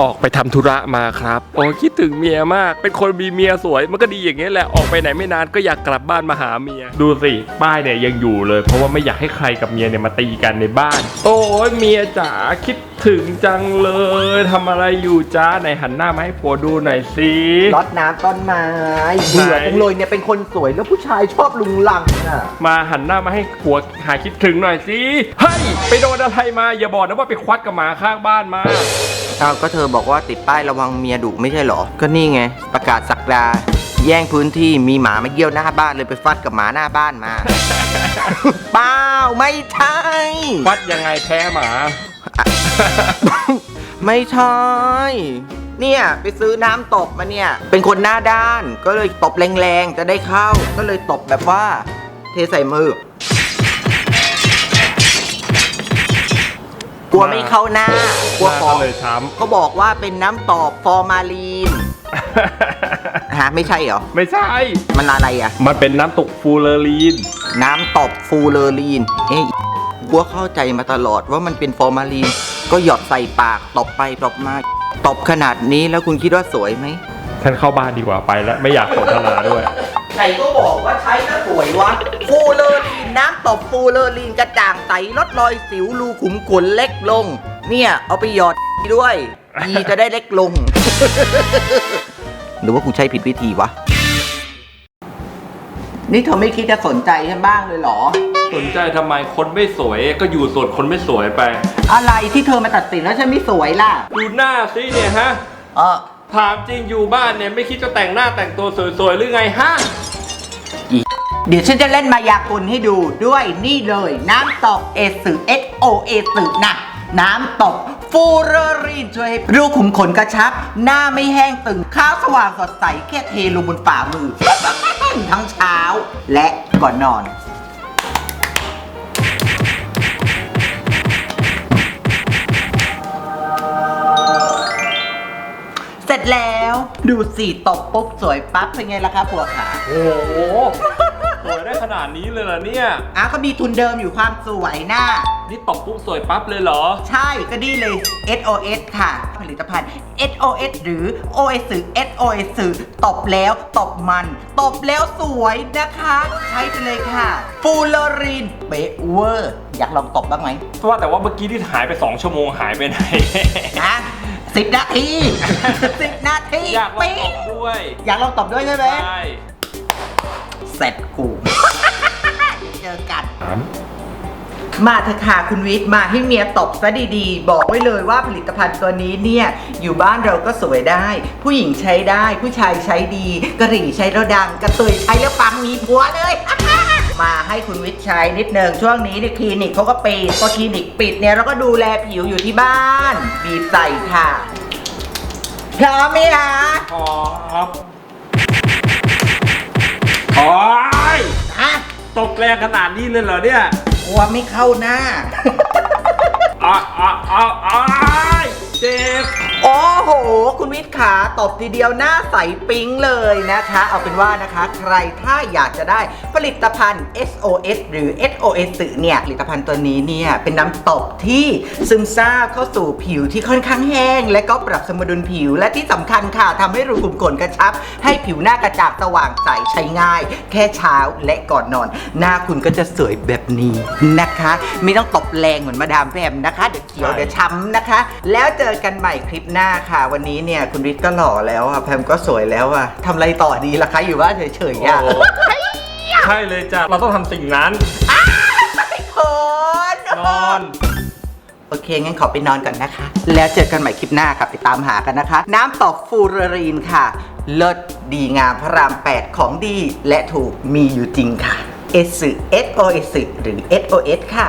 ออกไปทำธุระมาครับ โอ้คิดถึงเมียมาก เป็นคนมีเมียสวย มันก็ดีอย่างนี้ยแหละ ออกไปไหนไม่นานก็อยากกลับบ้านมาหาเมีย ดูสิ ป้ายเนี่ยยังอยู่เลย เพราะว่าไม่อยากให้ใครกับเมียเนี่ยมาตีกันในบ้าน โอ้ยเมียจ๋าคิดถึงจังเลยทำอะไรอยู่จ้าไหนหันหน้ามาให้ผัวดูหน่อยสิรดน้ำต้นไม้เบื่อจังเลยเนี่ยเป็นคนสวยแล้วผู้ชายชอบลุงลังอะ มาหันหน้ามาให้ผัวหายคิดถึงหน่อยสิ เฮ้ยไปโดนอะไรมาอย่าบอกนะว่าไปควัดกับหมาข้างบ้านมา อ้าวก็เธอบอกว่าติดป้ายระวังเมียดุไม่ใช่เหรอ ก็นี่ไง ประกาศสักดา แย่งพื้นที่มีหมามาเยี่ยวหน้าบ้านเลยไปฟัดกับหมาหน้าบ้านมา เปล่าไม่ใช่ควัดยังไงแพ้หมา ไม่ใช่ เนี่ยไปซื้อน้ำตบมาเนี่ย เป็นคนหน้าด้านก็เลยตบแรงๆจะได้เข้า ก็เลยตบแบบว่า เทใส่มือ ลัวไม่เข้าหน้ากลัวหน้าฟอก็งเลยช้เขาบอกว่าเป็นน้ำตอบฟอร์มาลีนำฮะไม่ใช่เหรอ ไม่ใช่ มันอะไรอะ มันเป็นน้ำตกฟูเลอรีน น้ำตบฟูเลอรีน เอ้ยกลัวเข้าใจมาตลอดว่ามันเป็นฟอร์มาลีน ก็หยอดใส่ปากตบไปตบมาตบขนาดนี้แล้วคุณคิดว่าสวยไหม ฉันเข้าบ้านดีกว่าไปแล้ว ไม่อยากสนทนาด้วย ใครก็บอกว่าใช้แล้วสวยวะฟูเลอรีนน้ำตบฟูเลอรีนกระจ่างใสลดรอยสิวรูขุมขนเล็กลง เนี่ยเอาไปหยอดด้วยดีจะได้เล็กลง หรือว่าคุณใช้ผิดวิธีวะ นี่เธอไม่คิดจะสนใจฉันบ้างเลยเหรอ สนใจทำไมคนไม่สวยก็อยู่ส่วนคนไม่สวยไป อะไรที่เธอมาตัดสินแล้วฉันไม่สวยล่ะดูหน้าสิเนี่ยฮะ เออถามจริงอยู่บ้านเนี่ยไม่คิดจะแต่งหน้าแต่งตัวสวยๆหรือไงฮะ เดี๋ยวฉันจะเล่นมายากลให้ดูด้วยนี่เลย น้ำตกเอสึเอสโอเอสึนะน้ำตกฟูเรอรีนช่วยให้รูขุมขนกระชับ หน้าไม่แห้งตึงข้าวสว่างสดใสแค่เทลงบนฝ่ามือ ทั้งเช้าและก่อนนอนเสร็จแล้วดูสิตบปุ๊บสวยปั๊บเป็นไงล่ะคะผัวขาโอ้ วยได้ขนาดนี้เลยเหรอเนี่ยอะก็มีทุนเดิมอยู่ความสวยหน้า นี่ตบปุ๊บสวยปั๊บเลยเหรอ ใช่ก็ดีเลย SOS ค่ะ ผลิตภัณฑ์ SOS หรือ OS สื่อ SOS สื่อตบแล้วตบมัน ตบแล้วสวยนะคะ ใช้ไปเลยค่ะฟูลอรินเบเวอร์ อยากลองตบบ้างไหมว่าแต่ว่าเมื่อกี้ที่หายไป 2 ชั่วโมงหายไปไหน นะสิบนาที สิบนาทีอยากลองปิ๊ตงบด้วย อยากลองตบด้วยใช่ไหม ใช่ เสร็จกู เจอกัน มาเถอะค่ะคุณวิทย์มาให้เมียตบซะดีๆ บอกไว้เลยว่าผลิตภัณฑ์ตัวนี้เนี่ย อยู่บ้านเราก็สวยได้ ผู้หญิงใช้ได้ ผู้ชายใช้ดีกะหรี่ใช้แล้วดัง กระเตยใช้แล้วปังมีผัวเลย มาให้คุณวิทย์ใช้นิดนึงช่วงนี้เนี่ยคลินิกเขาก็ปิดพอคลินิกปิดเนี่ยเราก็ดูแลผิวอยู่ที่บ้าน บีบใส่ค่ะ พร้อมไหมคะครับ ตกแรงขนาดนี้เลยเหรอเนี่ยกลัวไม่เข้าหน้าอ้าวอ้าวอ้าวอ้า คุณวิทย์ขาตบทีเดียวหน้าใสปิ๊งเลยนะคะ เอาเป็นว่านะคะใครถ้าอยากจะได้ผลิตภัณฑ์ SOS หรือ SOS เนี่ยผลิตภัณฑ์ตัวนี้เนี่ยเป็นน้ำตบที่ซึมซาบเข้าสู่ผิวที่ค่อนข้างแห้ง และก็ปรับสมดุลผิวและที่สำคัญค่ะทำให้รูขุมขนกระชับ ให้ผิวหน้ากระจ่างสว่างใสใช้ง่าย แค่เช้าและก่อนนอน หน้าคุณก็จะสวยแบบนี้นะคะ ไม่ต้องตบแรงเหมือนมาดามแพมนะคะเดี๋ยวเขียวเดี๋ยวช้ำนะคะ แล้วเจอกันใหม่คลิปหน้าค่ะวันนี้เนี่ยคุณฤทธิ์ก็หล่อแล้วอะแพมก็สวยแล้วอะทำอะไรต่อดีล่ะคะอยู่บ้านเฉยๆอะโอ้โหใช่เลยจ้ะ เราต้องทำสิ่งนั้นเขินนอน โอเค งั้นขอไปนอนก่อนนะคะ แล้วเจอกันใหม่คลิปหน้าค่ะไปตามหากันนะคะ น้ำตกฟูเรรีนค่ะ เลิศดีงามพระราม 8 ของดีและถูกมีอยู่จริงค่ะ S S O S หรือ S O S ค่ะ